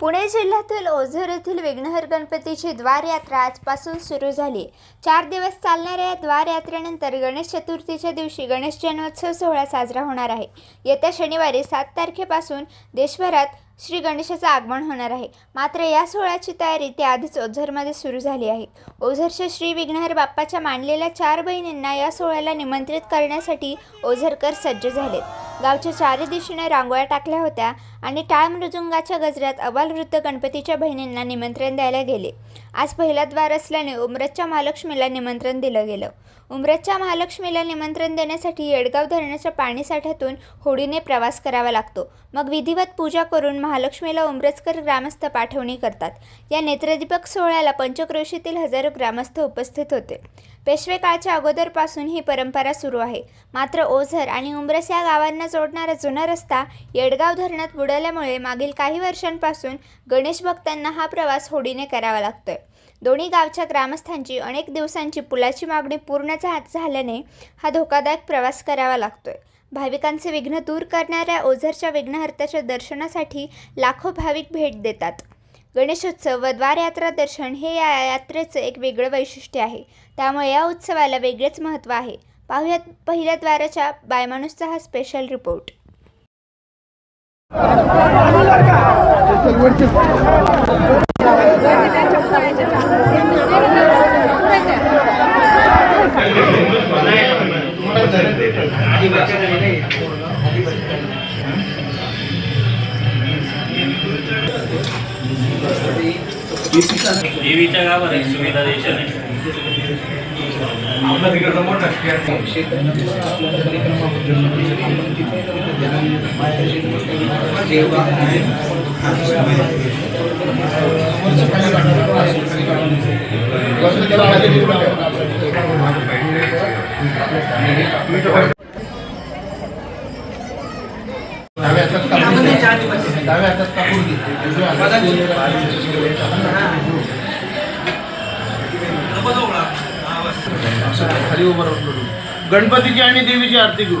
पुणे जिल्ह्यातील ओझर येथील विघ्नहर गणपतीची द्वारयात्रा आजपासून सुरू झाली. चार दिवस चालणाऱ्या या द्वारयात्रेनंतर गणेश चतुर्थीच्या दिवशी गणेश जन्मोत्सव सोहळा साजरा होणार आहे. येत्या शनिवारी सात तारखेपासून देशभरात श्री गणेशाचं आगमन होणार आहे. मात्र या सोहळ्याची तयारी त्याआधीच ओझरमध्ये सुरू झाली आहे. ओझरच्या श्री विघ्नहर बाप्पाच्या मांडलेल्या चार बहिणींना या सोहळ्याला निमंत्रित करण्यासाठी ओझरकर सज्ज झालेत. गावच्या चारी दिशेने रांगोळ्या टाकल्या होत्या आणि टाळ मृदुंगाच्या गजरात अबालवृद्ध गणपतीच्या बहिणींना निमंत्रण द्यायला गेले. आज पहिला द्वार असल्याने उमरतच्या महालक्ष्मीला निमंत्रण दिलं गेलं. उमरतच्या महालक्ष्मीला निमंत्रण देण्यासाठी येडगाव धरणाच्या पाणीसाठ्यातून होडीने प्रवास करावा लागतो. मग विधिवत पूजा करून महालक्ष्मीला उमरजकर ग्रामस्थ पाठवणी करतात. या नेत्रदीपक सोहळ्याला पंचक्रोशीतील हजारो ग्रामस्थ उपस्थित होते. पेशवे काळच्या अगोदरपासून ही परंपरा सुरू आहे. मात्र ओझर आणि उमरस या गावांना जोडणारा जुना रस्ता येडगाव धरणात बुडाल्यामुळे मागील काही वर्षांपासून गणेश भक्तांना हा प्रवास होडीने करावा लागतोय. दोन्ही गावच्या ग्रामस्थांची अनेक दिवसांची पुलाची मागणी पूर्ण झाल्याने हा धोकादायक प्रवास करावा लागतोय. भाविकांचे विघ्न दूर करणाऱ्या ओझरच्या विघ्नहर्त्याच्या दर्शनासाठी लाखो भाविक भेट देतात. गणेशोत्सव व द्वारयात्रा दर्शन हे या यात्रेचं एक वेगळं वैशिष्ट्य आहे. त्यामुळे या उत्सवाला वेगळेच महत्त्व आहे. पाहुयात पहिल्या द्वाराच्या बायमानुसचा हा स्पेशल रिपोर्ट देवीच्या गावात एक सुविधा द्यायच्या नाही डाव्या हातात कापूर डाव्या हातात कापूर घे उजव्या हातात असं खाली उभं राहून गणपतीची आणि देवीची आरती घेऊ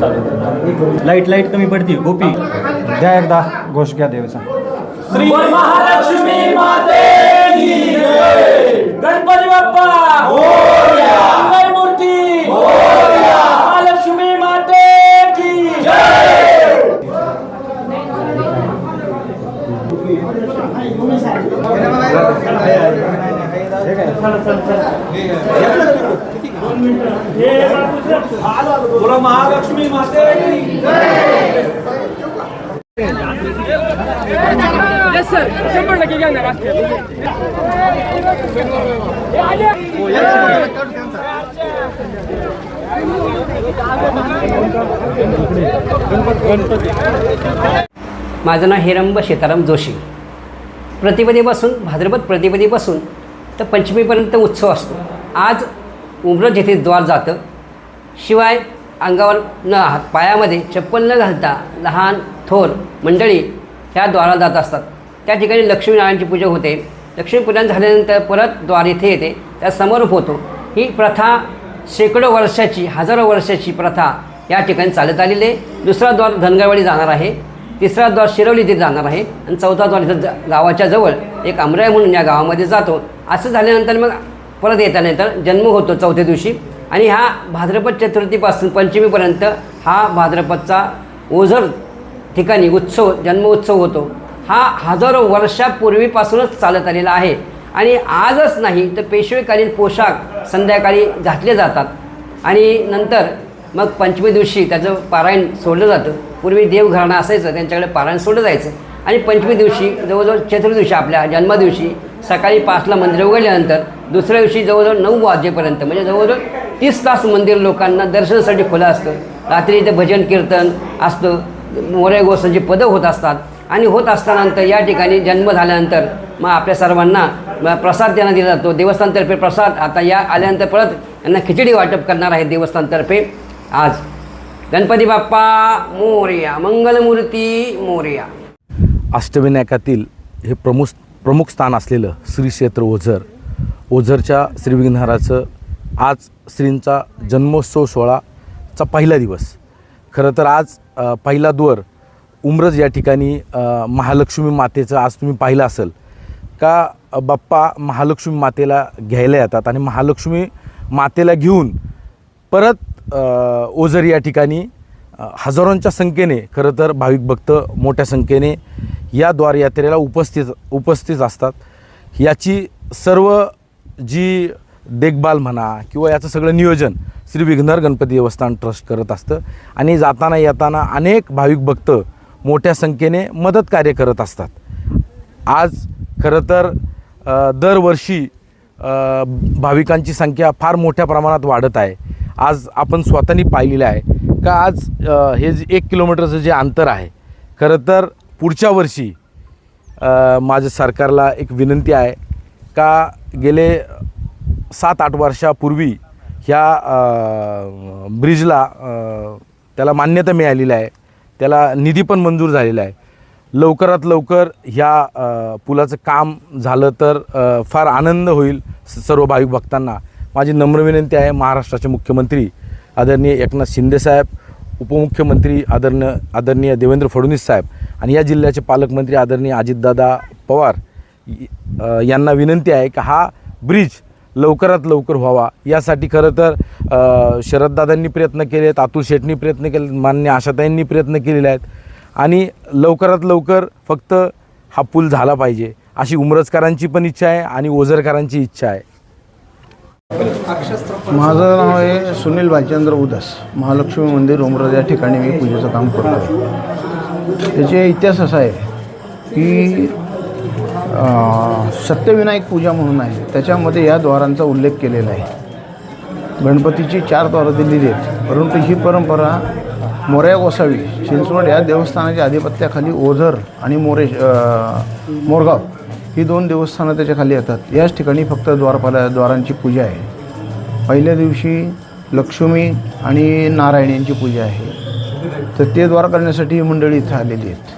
लाइट लाइट कमी पडती. गोपी द्या एकदा घोष घ्या देवीचा. श्री महालक्ष्मी माते की जय. गणपती बाप्पा. मंगल मूर्ती महालक्ष्मी माते की जय बोला महालक्ष्मी माते माझं नाव हिरंब सीताराम जोशी. प्रतिपदेपासून भाद्रपद प्रतिपदेपासून तर पंचमीपर्यंत उत्सव असतो. आज उमरज जेथे द्वार जातं. शिवाय अंगावर न हात पायामध्ये चप्पल न घालता लहान थोर मंडळी ह्या द्वाराला जात असतात. त्या ठिकाणी लक्ष्मीनारायणची पूजा होते. लक्ष्मीपूजन झाल्यानंतर परत द्वार इथे येते. त्या समारोप होतो. ही प्रथा शेकडो वर्षाची हजारो वर्षाची प्रथा या ठिकाणी चालत आलेली आहे. दुसरा द्वार धनगरवाडी जाणार आहे. तिसरा द्वार शिरवली इथे जाणार आहे. आणि चौथा द्वार इथं गावाच्या जवळ एक अमराय म्हणून या गावामध्ये जातो. असं झाल्यानंतर मग परत येतानंतर जन्म होतो चौथ्या दिवशी. आणि हा भाद्रपद चतुर्थीपासून पंचमीपर्यंत हा भाद्रपदचा ओझर ठिकाणी उत्सव जन्म उत्सव होतो. हा हजारो वर्षापूर्वीपासूनच चालत आलेला आहे. आणि आजच नाही तर पेशवेकालीन पोशाख संध्याकाळी घातले जातात. आणि नंतर मग पंचमी दिवशी त्याचं पारायण सोडलं जातं. पूर्वी देवघराणं असायचं त्यांच्याकडे पारायण सोडलं जायचं. आणि पंचमी दिवशी जवळजवळ चतुर्दिवशी आपल्या जन्मदिवशी सकाळी पाचला मंदिर उघडल्यानंतर दुसऱ्या दिवशी जवळजवळ नऊ वाजेपर्यंत म्हणजे जवळजवळ तीस तास मंदिर लोकांना दर्शनासाठी खुलं असतं. रात्री इथे भजन कीर्तन असतं. मोरे गोसांची पदं होत असतात. आणि होत असतानंतर या ठिकाणी जन्म झाल्यानंतर मग आपल्या सर्वांना प्रसाद त्यांना दिला जातो. देवस्थानतर्फे प्रसाद. आता या आल्यानंतर परत यांना खिचडी वाटप करणार आहे देवस्थानतर्फे आज गणपती बाप्पा मोरया. मंगलमूर्ती मोरया. अष्टविनायकातील हे प्रमुख प्रमुख स्थान असलेलं श्री क्षेत्र ओझर ओझरच्या श्रीविघ्नहाराचं आज श्रींचा जन्मोत्सव सोहळाचा पहिला दिवस. खरं तर आज पहिला द्वर उमरज या ठिकाणी महालक्ष्मी मातेचं आज तुम्ही पाहिलं असेल. का बाप्पा महालक्ष्मी मातेला घ्यायला येतात आणि महालक्ष्मी मातेला घेऊन परत ओझर या ठिकाणी हजारोंच्या संख्येने खरं तर भाविक भक्त मोठ्या संख्येने या द्वारयात्रेला उपस्थित उपस्थित असतात. याची सर्व जी देखभाल म्हणा किंवा याचं सगळं नियोजन श्री विघ्नर गणपती देवस्थान ट्रस्ट करत असतं. आणि जाताना येताना अनेक भाविक भक्त मोठ्या संख्येने मदत कार्य करत असतात. आज खरं तर दरवर्षी भाविकांची संख्या फार मोठ्या प्रमाणात वाढत आहे. आज आपण स्वतःनी पाहिलेलं आहे का आज हे जे एक किलोमीटरचं जे अंतर आहे खरं तर पुढच्या वर्षी माझं सरकारला एक विनंती आहे का गेले सात आठ वर्षापूर्वी ह्या ब्रिजला त्याला मान्यता मिळालेली आहे. त्याला निधी पण मंजूर झालेला आहे. लवकरात लवकर ह्या पुलाचं काम झालं तर फार आनंद होईल स- सर्व भाविक भक्तांना. माझी नम्र विनंती आहे महाराष्ट्राचे मुख्यमंत्री आदरणीय एकनाथ शिंदेसाहेब उपमुख्यमंत्री आदरणीय आदरणीय देवेंद्र फडणवीस साहेब आणि या जिल्ह्याचे पालकमंत्री आदरणीय अजितदादा पवार यांना विनंती आहे की हा ब्रिज लवकरात लवकर व्हावा. यासाठी खरं तर शरददादांनी प्रयत्न केले आहेत अतुल शेटनी प्रयत्न केले मान्य आशाताईंनी प्रयत्न केलेले आहेत. आणि लवकरात लवकर फक्त हा पूल झाला पाहिजे अशी उमरजकरांची पण इच्छा आहे आणि ओझरकरांची इच्छा आहे. माझं नाव आहे सुनील भालचंद्र उदास. महालक्ष्मी मंदिर उमरज या ठिकाणी मी पूजेचं काम करतो त्याचे इतिहास असा आहे की सत्यविनायक पूजा म्हणून आहे. त्याच्यामध्ये या द्वारांचा उल्लेख केलेला आहे. गणपतीची चार द्वारं दिलेली आहेत. परंतु ही परंपरा मोऱ्या गोसावी चिंचवड या देवस्थानाच्या आधिपत्याखाली ओझर आणि मोरे मोरगाव ही दोन देवस्थानं त्याच्याखाली येतात. याच ठिकाणी फक्त द्वारपाला द्वारांची पूजा आहे. पहिल्या दिवशी लक्ष्मी आणि नारायण यांची पूजा आहे. तर ते द्वार करण्यासाठी ही मंडळी इथं आलेली आहेत.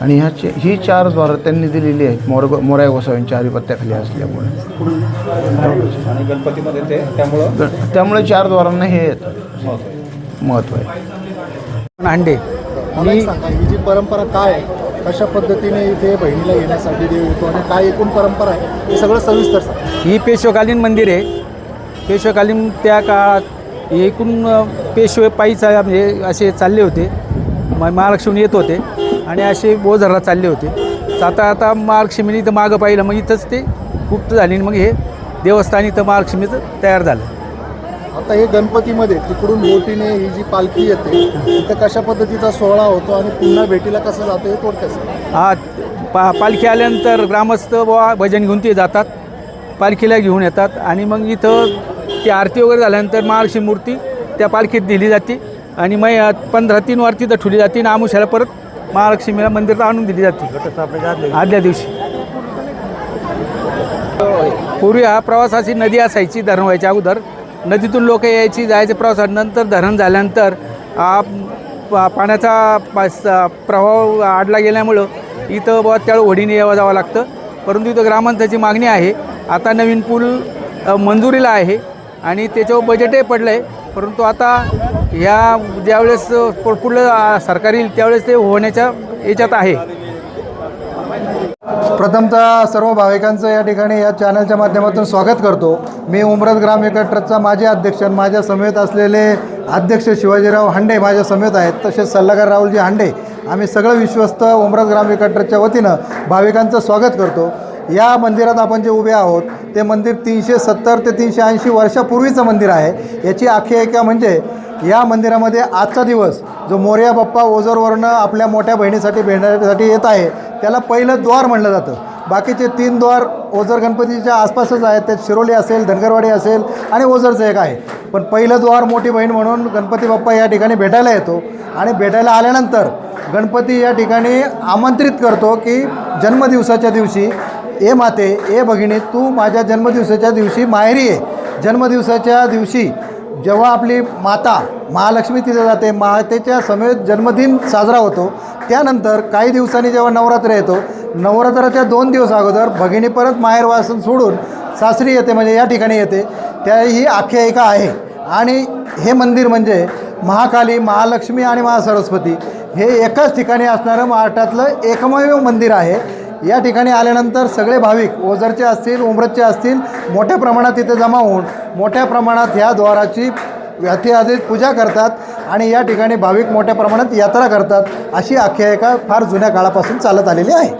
आणि ह्या चे- ही चार द्वारं त्यांनी दिलेली आहेत. मोर मोऱ्या गोसाव्यांच्या आधिपत्याखाली असल्यामुळे. आणि गणपतीमध्ये ते त्यामुळं? चार द्वारांना हे येतं. महत्त्व आहे. अंडे मला एक सांगा ही जी परंपरा काय आहे? कशा पद्धतीने इथे बहिणीला येण्यासाठी देव येतो आणि काय एकूण परंपरा आहे? हे सगळं सविस्तर सांगा. ही पेशवेकालीन मंदिर आहे. पेशवेकालीन त्या काळात एकूण पेशवे पायीचा म्हणजे असे चालले होते. म महालक्ष्मी येत होते. आणि असे बोझरला चालले होते तर आता आता महालक्ष्मीने इथं मागं पाहिलं मग इथंच ते गुप्त झाली आणि मग हे देवस्थान इथं महालक्ष्मीचं तयार झालं आता हे गणपतीमध्ये तिकडून बोटीने ही जी पालखी येते इथं कशा पद्धतीचा सोहळा होतो आणि पुन्हा भेटीला कसं जातो हे थोडक्यात. हा पा पालखी आल्यानंतर ग्रामस्थ बुवा भजन घेऊन ते जातात पालखीला घेऊन येतात आणि मग इथं ती आरती वगैरे झाल्यानंतर महालक्ष्मी मूर्ती त्या पालखीत दिली जाते आणि मग पंधरा तीन वार तिथं ठेवली जाते आणि आमुशाला परत महालक्ष्मीला मंदिरात आणून दिली जाते. आदल्या दिवशी. पूर्वी हा प्रवासाची नदी असायची धरण व्हायच्या अगोदर. नदीतून लोक यायची जायचे प्रवासात नंतर धरण झाल्यानंतर पा- पाण्याचा पा- प्रवाह आडला गेल्यामुळं इथं बाबा त्या होडीने यावं जावं लागतं. परंतु इथं ग्रामांताची मागणी आहे. आता नवीन पूल मंजुरीला आहे आणि त्याच्यावर बजेटही पडलं आहे परंतु आता या ज्यावेळेस पुढलं सरकार येईल त्यावेळेस ते होण्याच्या याच्यात आहे. प्रथमतः सर्व भाविकांचं या ठिकाणी या चॅनलच्या माध्यमातून स्वागत करतो. मी उमरत ग्राम विकास ट्रस्टचा माजी अध्यक्ष माझ्या समेत असलेले अध्यक्ष शिवाजीराव हांडे माझ्या समेत आहेत. तसेच सल्लागार राहुलजी हांडे. आम्ही सगळं विश्वस्त उमरत ग्राम विकास ट्रस्टच्या वतीनं भाविकांचं स्वागत करतो. या मंदिरात आपण जे उभे आहोत ते मंदिर तीनशे सत्तर ते तीनशे ऐंशी वर्षापूर्वीचं मंदिर आहे. याची आख्यायिका म्हणजे या मंदिरामध्ये आजचा दिवस जो मोर्या बाप्पा ओझरवरनं आपल्या मोठ्या बहिणीसाठी भेटण्यासाठी येत आहे त्याला पहिलं द्वार म्हणलं जातं. बाकीचे तीन द्वार ओझर गणपतीच्या आसपासच आहेत. त्यात शिरोली असेल धनगरवाडी असेल आणि ओझरचं एक आहे. पण पहिलं द्वार मोठी बहीण म्हणून गणपती बाप्पा या ठिकाणी भेटायला येतो आणि भेटायला आल्यानंतर गणपती या ठिकाणी आमंत्रित करतो की जन्मदिवसाच्या दिवशी ए माते ए भगिनी तू माझ्या जन्मदिवसाच्या दिवशी माहेरी आहे जन्मदिवसाच्या दिवशी जेव्हा आपली माता महालक्ष्मी तिथे जाते मातेच्या समेत जन्मदिन साजरा होतो. त्यानंतर काही दिवसांनी जेव्हा नवरात्र येतो नवरात्राच्या दोन दिवस अगोदर भगिनी परत माहेरवासन सोडून सासरी येते म्हणजे या ठिकाणी येते. त्या ही आख्यायिका आहे. आणि हे मंदिर म्हणजे महाकाली महालक्ष्मी आणि महासरस्वती हे एकाच ठिकाणी असणारं महाराष्ट्रातलं एकमेव मंदिर आहे. या ठिकाणी आल्यानंतर सगळे भाविक ओझरचे असतील उमरतचे असतील मोठ्या प्रमाणात इथे जमा होऊन मोठ्या प्रमाणात ह्या द्वाराची ऐतिहासिक पूजा करतात आणि या ठिकाणी भाविक मोठ्या प्रमाणात यात्रा करतात अशी आख्यायिका फार जुन्या काळापासून चालत आलेली आहे.